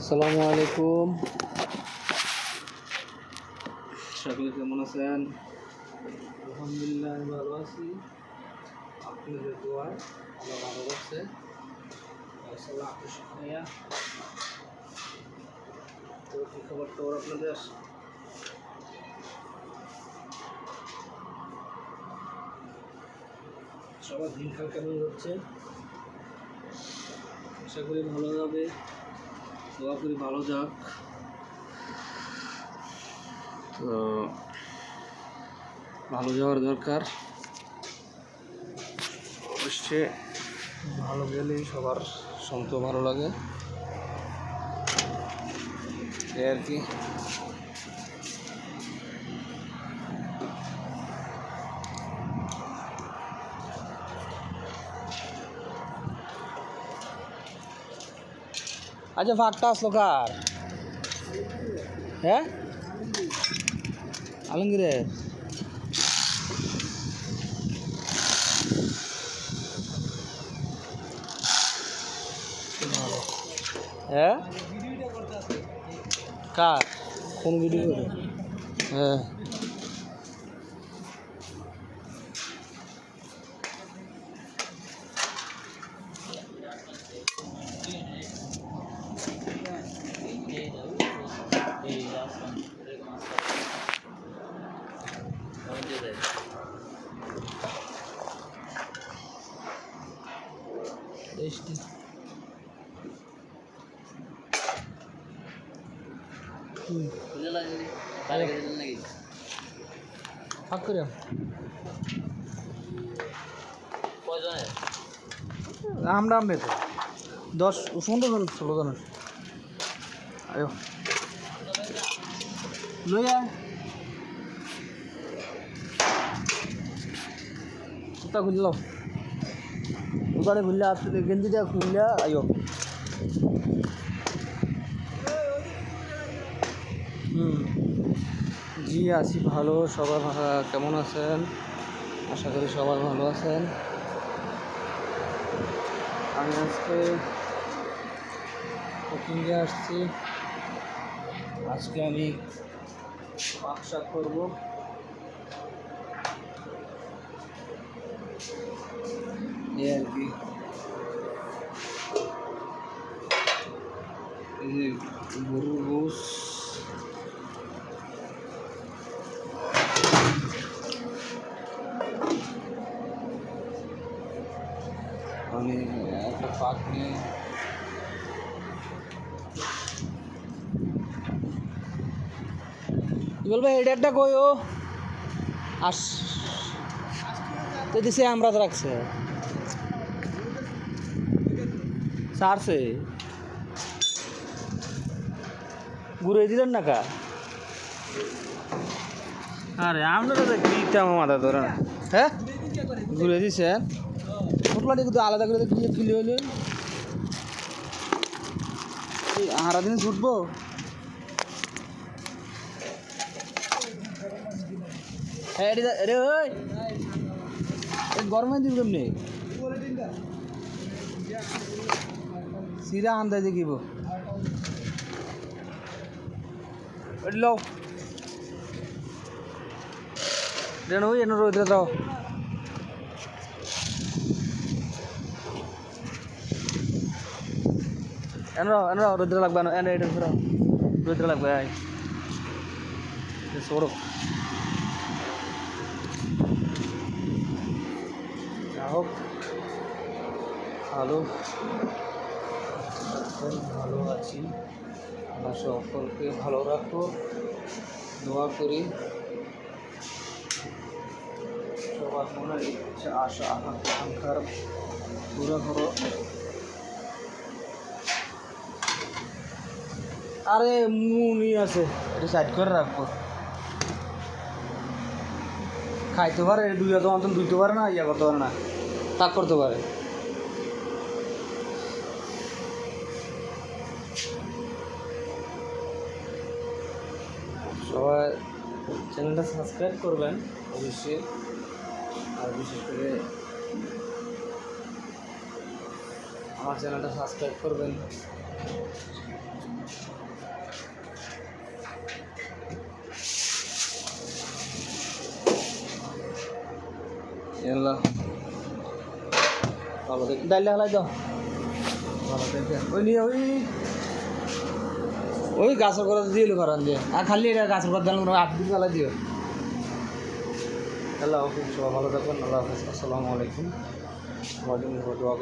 আসসালামু আলাইকুম। সকলে কেমন আছেন? আলহামদুলিল্লাহ আমি ভালো আছি। আপনাদের দোয়ায় আল্লাহ ভালো করছে। তো কী খবর খবর আপনাদের? সবার দিনকাল কেমন যাচ্ছে? আশা করি ভালো যাবে। দোয়া করি, ভালো যাক। তো, ভালো যাওয়ার দরকার। অবশ্যই ভালো গেলেই সবার শুনতেও ভালো লাগে। আর কি। আচ্ছা ফাঁকটা আসলো কার? হ্যাঁ? আলমগীরের? হ্যাঁ? কার? কোন ভিডিও হ্যাঁ। ফাঁক করে আমরা আমরা তো দশ পনেরো জন ষোলো জনের। আয়ো। লই আয়। ওটা খুলল ওখানে খুললে আসতে গেঞ্জিটা খুললে আয়ো। জি, আছি ভালো। সবাই ভা- কেমন আছেন? আশা করি সবাই ভালো আছেন। আমি আজকে কুকিংয়ে আসছি। আজকে আমি পাক শাক করব। এই আর কি। এই যে গরুর গোস আমি একটা পাক নিয়ে। কি বলবে এটা একটা কই ও? আস। তো দিছে আমরা রাখছে। সারছে। ঘুরে দিলেন না কা? আরে আপনারা তো মাথা ধরে না হ্যাঁ? ঘুরে দিছেন ফুটলাটি কিন্তু আলাদা করে কিনে কিনে হইলে হারা দিন ছুটবো? হ্যাঁ রে ওই! গরমে দিব কেমনি? সিরা আন্দাজ দেখিব। লও। রেণ ওই এনে রোদ্রে দাও। এনে রাও এনে রাও রোদ্রে লাগবে না এটা রোদ্রে লাগবে ছোড়ো যা হোক ভালো আছি। আমরা সকলকে ভালো রাখো, দোয়া করি। সবার মনের ইচ্ছা, আশা, আকাঙ্ক্ষা, আকাঙ্ক্ষার পুরো করো। আরে মুনি আছে। এটা সাইড করে রাখব। খাইতে পারে দুই হাজার অন্তত দুইতে পারে না, ইয়া করতে পারে না। তাক করতে পারে। সবাই চ্যানেলটা সাবস্ক্রাইব করবেন, অবশ্যই। আর বিশেষ করে আমার চ্যানেলটা সাবস্ক্রাইব করবেন। يلا ওই গাছের কথা দিয়ে আর খালি এটা গাছের কথা দিলাম আট দিন দিও। সবাই ভালো থাকবেন আল্লাহ আসসালামু আলাইকুম। আমার জন্য দোয়া